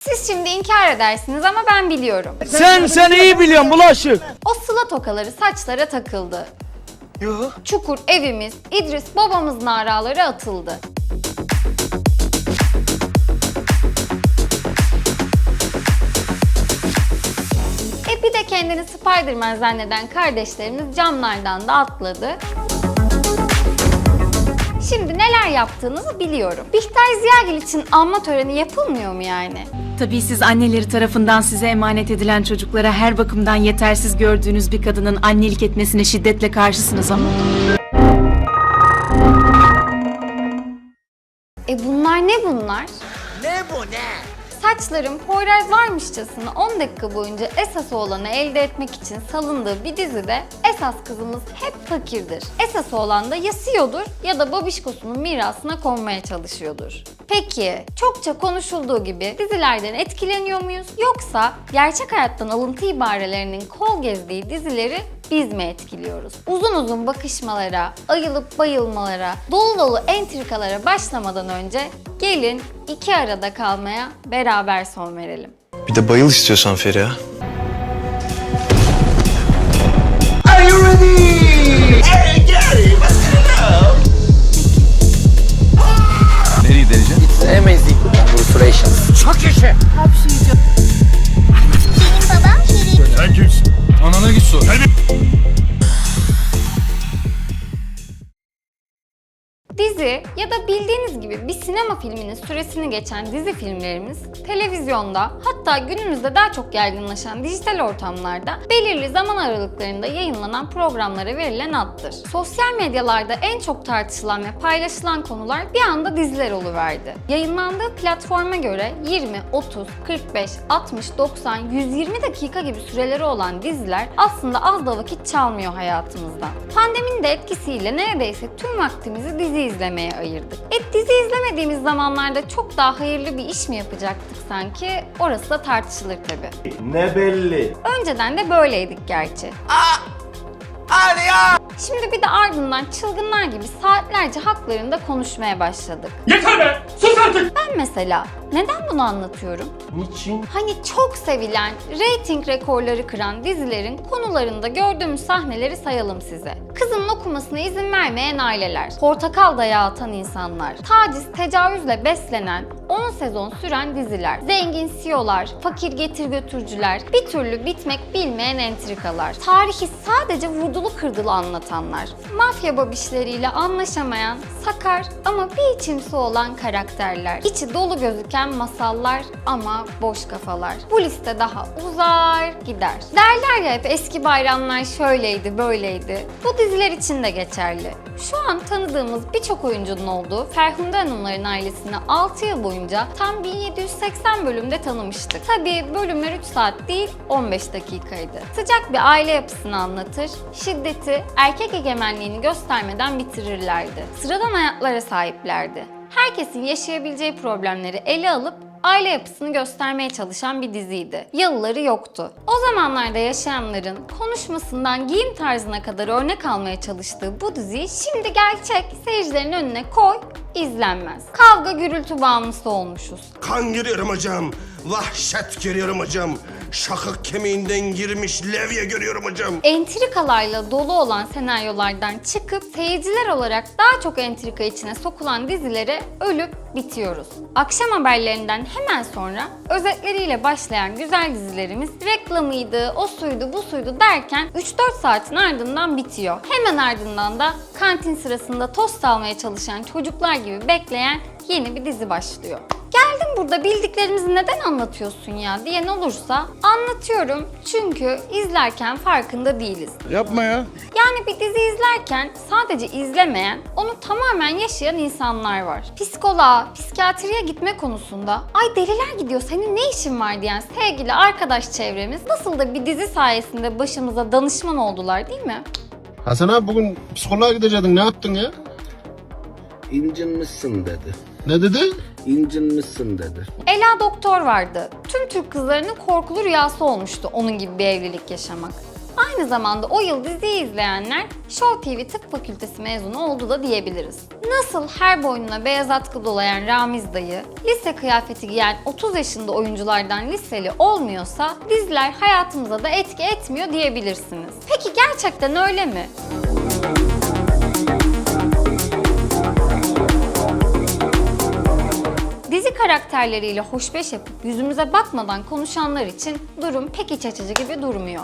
Siz şimdi inkar edersiniz ama ben biliyorum. Sen sen iyi biliyorsun bulaşık. O sıla tokaları saçlara takıldı. Yo. Çukur evimiz, İdris babamız naraları atıldı. E bir de kendini Spider-Man zanneden kardeşlerimiz camlardan da atladı. Şimdi neler yaptığınızı biliyorum. Bihter Ziyagil için anma töreni yapılmıyor mu yani? Tabii siz anneleri tarafından size emanet edilen çocuklara her bakımdan yetersiz gördüğünüz bir kadının annelik etmesine şiddetle karşısınız ama. E bunlar ne bunlar? Ne bu ne? Saçların Poyraz varmışçasına 10 dakika boyunca esas olanı elde etmek için salındığı bir dizide esas kızımız hep fakirdir. Esas olan da ya CEO'dur ya da babişkosunun mirasına konmaya çalışıyordur. Peki çokça konuşulduğu gibi dizilerden etkileniyor muyuz yoksa gerçek hayattan alıntı ibarelerinin kol gezdiği dizileri biz mi etkiliyoruz? Uzun uzun bakışmalara, ayılıp bayılmalara, dolu dolu entrikalara başlamadan önce gelin iki arada kalmaya beraber son verelim. Bir de bayıl istiyorsan Feriha. Are you ready? Bir sinema filminin süresini geçen dizi filmlerimiz televizyonda hatta günümüzde daha çok yaygınlaşan dijital ortamlarda belirli zaman aralıklarında yayınlanan programlara verilen addır. Sosyal medyalarda en çok tartışılan ve paylaşılan konular bir anda diziler oluverdi. Yayınlandığı platforma göre 20, 30, 45, 60, 90, 120 dakika gibi süreleri olan diziler aslında az da vakit çalmıyor hayatımızdan. Pandeminin de etkisiyle neredeyse tüm vaktimizi dizi izlemeye ayırdık. E dizi izlemediğimiz zamanlarda çok daha hayırlı bir iş mi yapacaktık sanki? Orası da tartışılır tabii. Ne belli? Önceden de böyleydik gerçi. Hadi ya. Şimdi bir de ardından çılgınlar gibi saatlerce haklarında konuşmaya başladık. Yeter be! Sus artık! Ben mesela neden bunu anlatıyorum? Niçin? Hani çok sevilen, reyting rekorları kıran dizilerin konularında gördüğümüz sahneleri sayalım size. Kızının okumasına izin vermeyen aileler, portakal dayağı atan insanlar, taciz, tecavüzle beslenen, 10 sezon süren diziler, zengin CEO'lar, fakir getir götürcüler, bir türlü bitmek bilmeyen entrikalar, tarihi sadece vurdulu kırdılı anlatanlar, mafya babişleriyle anlaşamayan, sakar ama bir içimsi olan karakterler, içi dolu gözüken masallar ama boş kafalar. Bu liste daha uzar gider. Derler ya hep eski bayramlar şöyleydi böyleydi. Bu diziler için de geçerli. Şu an tanıdığımız birçok oyuncunun olduğu Ferhunde Hanımların ailesini 6 yıl boyunca tam 1780 bölümde tanımıştık. Tabii bölümler 3 saat değil 15 dakikaydı. Sıcak bir aile yapısını anlatır, şiddeti, erkek egemenliğini göstermeden bitirirlerdi. Sıradan hayatlara sahiplerdi. Herkesin yaşayabileceği problemleri ele alıp aile yapısını göstermeye çalışan bir diziydi. Yalıları yoktu. O zamanlarda yaşayanların konuşmasından giyim tarzına kadar örnek almaya çalıştığı bu diziyi şimdi gerçek seyircilerin önüne koy, izlenmez. Kavga gürültü bağımlısı olmuşuz. Kan görüyorum hocam. Vahşet görüyorum hocam. Şakık kemiğinden girmiş levye görüyorum hocam. entrikalarla dolu olan senaryolardan çıkıp seyirciler olarak daha çok entrika içine sokulan dizilere ölüp bitiyoruz. Akşam haberlerinden hemen sonra özetleriyle başlayan güzel dizilerimiz reklamıydı, o suydu, bu suydu derken 3-4 saatin ardından bitiyor. Hemen ardından da kantin sırasında tost almaya çalışan çocuklar gibi bekleyen yeni bir dizi başlıyor. Geldim burada bildiklerimizi neden anlatıyorsun ya diyen olursa anlatıyorum çünkü izlerken farkında değiliz. Yapma ya. Yani bir dizi izlerken sadece izlemeyen, onu tamamen yaşayan insanlar var. Psikoloğa, psikiyatriye gitme konusunda ay deliler gidiyor senin ne işin var diyen sevgili arkadaş çevremiz nasıl da bir dizi sayesinde başımıza danışman oldular değil mi? Hasan abi bugün psikoloğa gidecektin ne yaptın ya? İncinmişsin dedi. Ne dedi? İncinmişsin dedi. Ela doktor vardı. Tüm Türk kızlarının korkulu rüyası olmuştu onun gibi bir evlilik yaşamak. Aynı zamanda o yıl diziyi izleyenler Show TV Tıp Fakültesi mezunu oldu da diyebiliriz. Nasıl her boynuna beyaz atkı dolayan Ramiz dayı, lise kıyafeti giyen 30 yaşında oyunculardan liseli olmuyorsa diziler hayatımıza da etki etmiyor diyebilirsiniz. Peki gerçekten öyle mi? Karakterleriyle hoşbeş yapıp yüzümüze bakmadan konuşanlar için durum pek iç açıcı gibi durmuyor.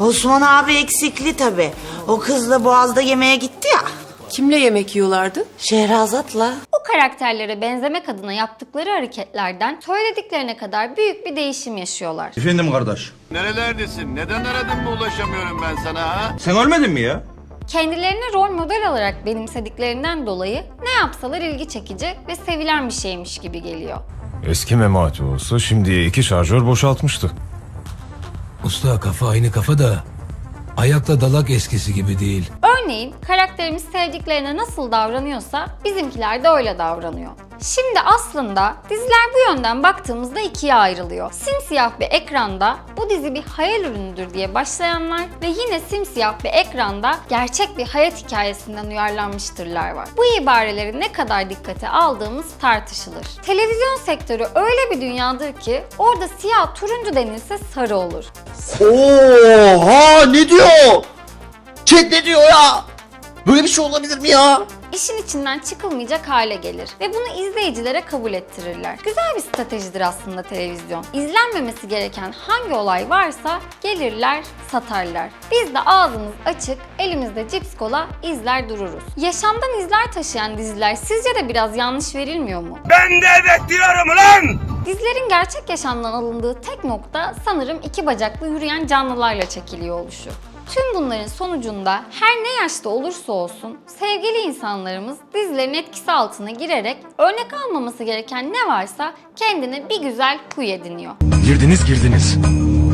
Osman abi eksikli tabi. O kızla Boğaz'da yemeğe gitti ya. Kimle yemek yiyorlardı? Şehrazat'la. O karakterlere benzemek adına yaptıkları hareketlerden söylediklerine kadar büyük bir değişim yaşıyorlar. Efendim kardeş. Nerelerdesin? Neden aradın mı ulaşamıyorum ben sana ha? Sen ölmedin mi ya? Kendilerini rol model olarak benimsediklerinden dolayı ne yapsalar ilgi çekici ve sevilen bir şeymiş gibi geliyor. Eski memati olsa şimdiye iki şarjör boşaltmıştı. Usta kafa aynı kafa da ayakla dalak eskisi gibi değil. Örneğin karakterimiz sevdiklerine nasıl davranıyorsa bizimkiler de öyle davranıyor. Şimdi aslında diziler bu yönden baktığımızda ikiye ayrılıyor. Simsiyah bir ekranda bu dizi bir hayal ürünüdür diye başlayanlar ve yine simsiyah bir ekranda gerçek bir hayat hikayesinden uyarlanmıştırlar var. Bu ibareleri ne kadar dikkate aldığımız tartışılır. Televizyon sektörü öyle bir dünyadır ki orada siyah turuncu denilse sarı olur. Oha ne diyor? Chat ne diyor ya? Böyle bir şey olabilir mi ya? İşin içinden çıkılmayacak hale gelir ve bunu izleyicilere kabul ettirirler. Güzel bir stratejidir aslında televizyon. İzlenmemesi gereken hangi olay varsa gelirler, satarlar. Biz de ağzımız açık, elimizde cips kola izler dururuz. Yaşamdan izler taşıyan diziler sizce de biraz yanlış verilmiyor mu? Ben de evet diyorum lan! Dizilerin gerçek yaşamdan alındığı tek nokta sanırım iki bacaklı yürüyen canlılarla çekiliyor oluşu. Tüm bunların sonucunda her ne yaşta olursa olsun sevgili insanlarımız dizilerin etkisi altına girerek örnek almaması gereken ne varsa kendine bir güzel huy ediniyor. Girdiniz girdiniz.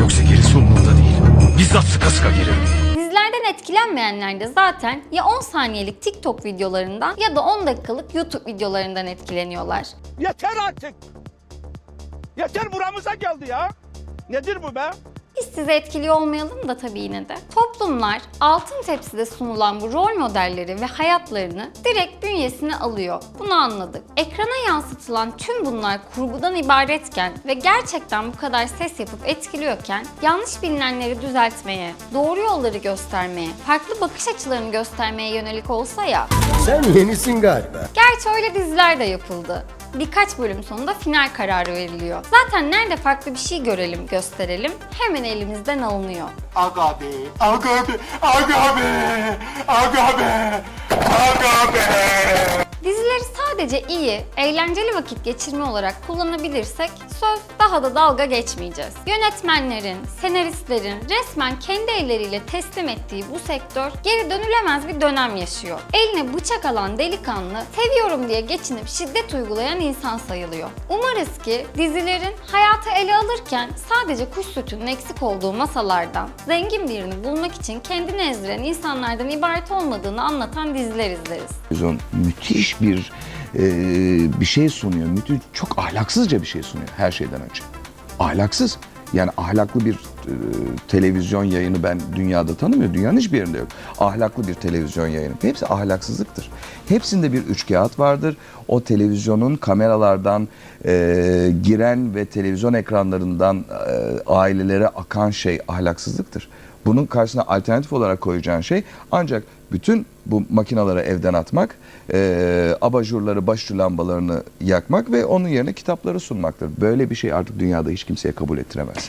Yoksa gerisi umurumda değil. Bizzat sıka sıka girerim. Dizilerden etkilenmeyenler de zaten ya 10 saniyelik TikTok videolarından ya da 10 dakikalık YouTube videolarından etkileniyorlar. Yeter artık. Yeter buramıza geldi ya. Nedir bu be? Biz size etkili olmayalım da tabii yine de. Toplumlar altın tepside sunulan bu rol modelleri ve hayatlarını direkt bünyesine alıyor. Bunu anladık. Ekrana yansıtılan tüm bunlar kurgudan ibaretken ve gerçekten bu kadar ses yapıp etkiliyorken yanlış bilinenleri düzeltmeye, doğru yolları göstermeye, farklı bakış açılarını göstermeye yönelik olsa ya. Sen yenisin galiba. Gerçi öyle diziler de yapıldı. Birkaç bölüm sonunda final kararı veriliyor. Zaten nerede farklı bir şey görelim, gösterelim hemen elimizden alınıyor. Aga be, aga be, aga. Sadece iyi, eğlenceli vakit geçirme olarak kullanabilirsek söz daha da dalga geçmeyeceğiz. Yönetmenlerin, senaristlerin resmen kendi elleriyle teslim ettiği bu sektör geri dönülemez bir dönem yaşıyor. Eline bıçak alan delikanlı, seviyorum diye geçinip şiddet uygulayan insan sayılıyor. Umarız ki dizilerin hayatı ele alırken sadece kuş sütünün eksik olduğu masalardan, zengin birini bulmak için kendini ezdiren insanlardan ibaret olmadığını anlatan diziler izleriz. Müthiş bir e, bir şey sunuyor. Müthiş, çok ahlaksızca bir şey sunuyor her şeyden önce. Ahlaksız. Yani ahlaklı bir e, televizyon yayını ben dünyada tanımıyorum. Dünyanın hiçbir yerinde yok. Ahlaklı bir televizyon yayını. Hepsi ahlaksızlıktır. Hepsinde bir üçkağıt vardır. O televizyonun kameralardan e, giren ve televizyon ekranlarından e, ailelere akan şey ahlaksızlıktır. Bunun karşısına alternatif olarak koyacağın şey ancak bütün bu makinaları evden atmak, e, abajurları, başucu lambalarını yakmak ve onun yerine kitapları sunmaktır. Böyle bir şey artık dünyada hiç kimseye kabul ettiremez.